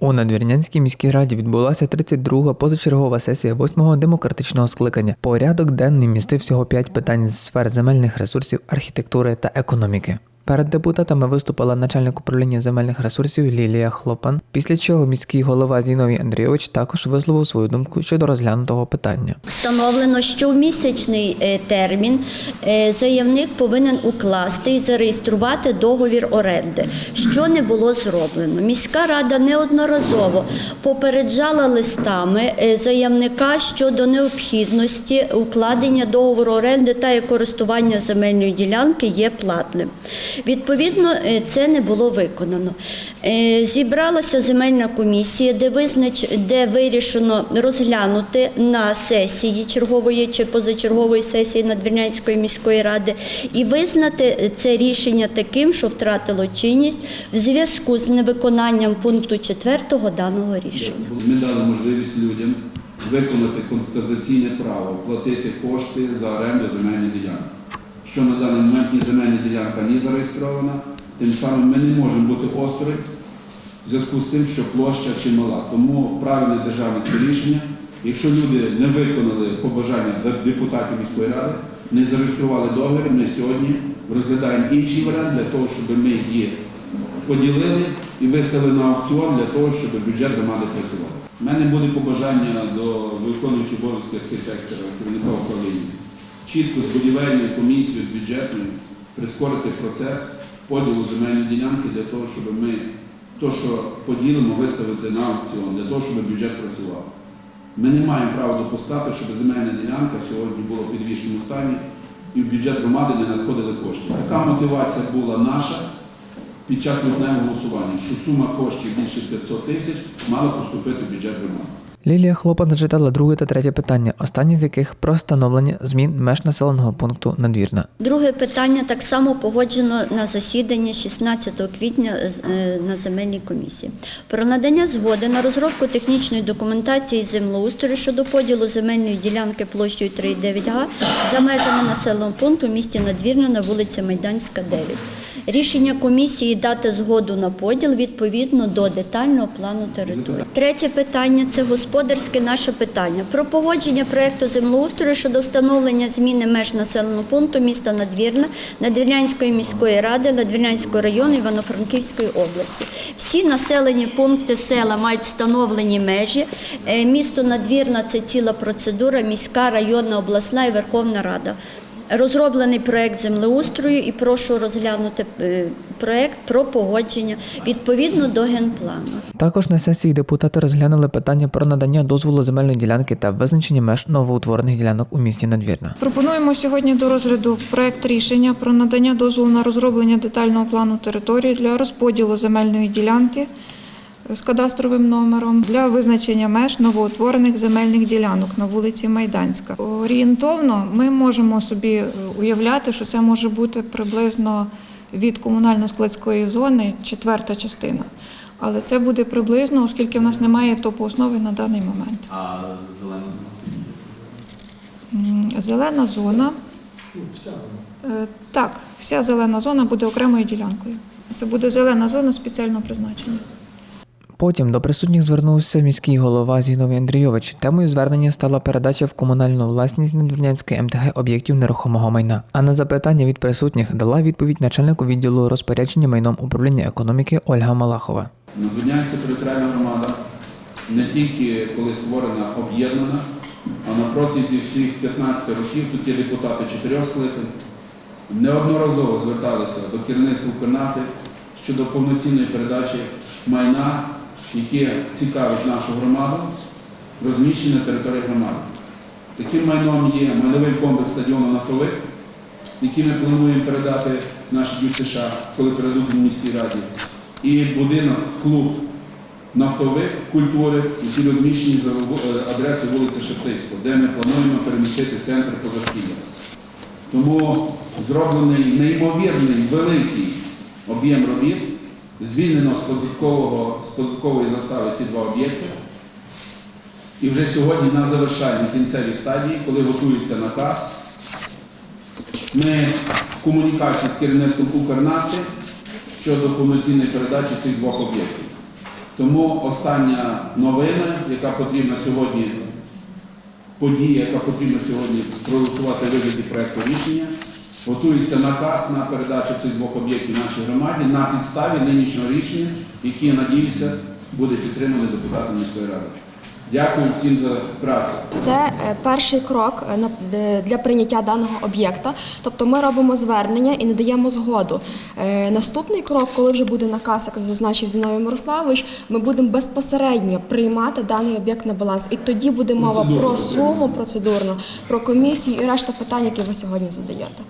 У Надвірнянській міській раді відбулася 32-га позачергова сесія 8-го демократичного скликання. Порядок денний містив всього 5 питань з сфер земельних ресурсів, архітектури та економіки. Перед депутатами виступила начальник управління земельних ресурсів Лілія Хлопан, після чого міський голова Зіновій Андрійович також висловив свою думку щодо розглянутого питання. Встановлено, що в місячний е, термін е, заявник повинен укласти і зареєструвати договір оренди, що не було зроблено. Міська рада неодноразово попереджала листами е, заявника щодо необхідності укладення договору оренди та користування земельної ділянки є платним. Відповідно, е, це не було виконано. Е, Зібралася земельна комісія, де визнач, де вирішено розглянути на сесії чергової чи позачергової сесії Надвірнянської міської ради і визнати це рішення таким, що втратило чинність в зв'язку з невиконанням пункту 4 даного рішення. Ми дали можливість людям виконати конституційне право, платити кошти за оренду земельної ділянки. Що на даний момент ні земельна ділянка ні зареєстрована, тим самим ми не можемо бути осторонь в зв'язку з тим, що площа чимала. Тому правильне державницьке рішення, якщо люди не виконали побажання депутатів міської ради, не зареєстрували договір, ми сьогодні розглядаємо інший варіант для того, щоб ми її поділили і виставили на аукціон для того, щоб бюджет громади працював. У мене буде побажання до виконуючого обов'язки архітектора, керівника управління. Чітко з будівельною комісією, з бюджетною прискорити процес поділу земельної ділянки для того, щоб ми то, що поділимо, виставити на аукціон, для того, щоб бюджет працював. Ми не маємо права допускати, щоб земельна ділянка сьогодні була в підвішеному стані і в бюджет громади не надходили кошти. Така мотивація була наша під час лютневого голосування, що сума коштів більше 500 тисяч мала поступити в бюджет громади. Лілія Хлопан зачитала друге та третє питання, останнє з яких про встановлення змін меж населеного пункту Надвірна. Друге питання так само погоджено на засіданні 16 квітня е, на земельній комісії. Про надання згоди на розробку технічної документації землеустрою щодо поділу земельної ділянки площею 3,9 га за межами населеного пункту в місті Надвірна на вулиці Майданська, 9. Рішення комісії дати згоду на поділ відповідно до детального плану території. Третє питання це господарське наше питання про погодження проекту землеустрою щодо встановлення зміни меж населеного пункту міста Надвірна, Надвірнянської міської ради, Надвірнянського району Івано-Франківської області. Всі населені пункти села мають встановлені межі. Е, Місто Надвірна це ціла процедура, міська, районна, обласна і Верховна Рада. Розроблений проект землеустрою і прошу розглянути е, проект про погодження відповідно до генплану. Також на сесії депутати розглянули питання про надання дозволу земельної ділянки та визначення меж новоутворених ділянок у місті Надвірна. Пропонуємо сьогодні до розгляду проект рішення про надання дозволу на розроблення детального плану території для розподілу земельної ділянки з кадастровим номером для визначення меж новоутворених земельних ділянок на вулиці Майданська. Орієнтовно ми можемо собі е, уявляти, що це може бути приблизно від комунально-складської зони четверта частина. Але це буде приблизно, оскільки в нас немає топооснови на даний момент. А зелена зона? Зелена зона. Е, Так, вся зелена зона буде окремою ділянкою. Це буде зелена зона спеціального призначення. Потім до присутніх звернувся міський голова Зіновій Андрійович. Темою звернення стала передача в комунальну власність Надвірнянської МТГ об'єктів нерухомого майна. А на запитання від присутніх дала відповідь начальнику відділу розпорядження майном управління економіки Ольга Малахова. Надвірнянська територіальна громада не тільки коли створена, об'єднана, а на протязі всіх 15 років тут є депутати чотирьох скликань, неодноразово зверталися до керівництва Укрнати щодо повноцінної передачі майна, яке цікавить нашу громаду, розміщене на території громади. Таким майном є майновий комплекс стадіону «Нафтовик», який ми плануємо передати нашій ДЮСШ, коли передадуть в міській раді, і будинок, клуб нафтовик культури, які розміщені за е, адресою вулиці Шептицького, де ми плануємо перемістити центр позашкілля. Тому зроблений неймовірний великий об'єм робіт, звільнено з, податкової застави ці два об'єкти. І вже сьогодні на завершальній кінцевій стадії, коли готується наказ, ми в комунікації з керівництвом Укрнафти щодо повноцінної передачі цих двох об'єктів. Тому остання новина, яка потрібна сьогодні, подія, яка потрібна сьогодні проголосувати вигляді проекту рішення, готується наказ на передачу цих двох об'єктів нашій громаді на підставі нинішнього рішення, яке, я надіюся, буде підтримане депутатами міської ради. Дякую всім за працю. Це е, перший крок е, де- для прийняття даного об'єкта. Тобто ми робимо звернення і не даємо згоду. Е, Наступний крок, коли вже буде наказ, як зазначив Зіновій Мирославович, ми будемо безпосередньо приймати даний об'єкт на баланс. І тоді буде мова Процедурно про суму процедурно, про комісію і решта питань, які ви сьогодні задаєте.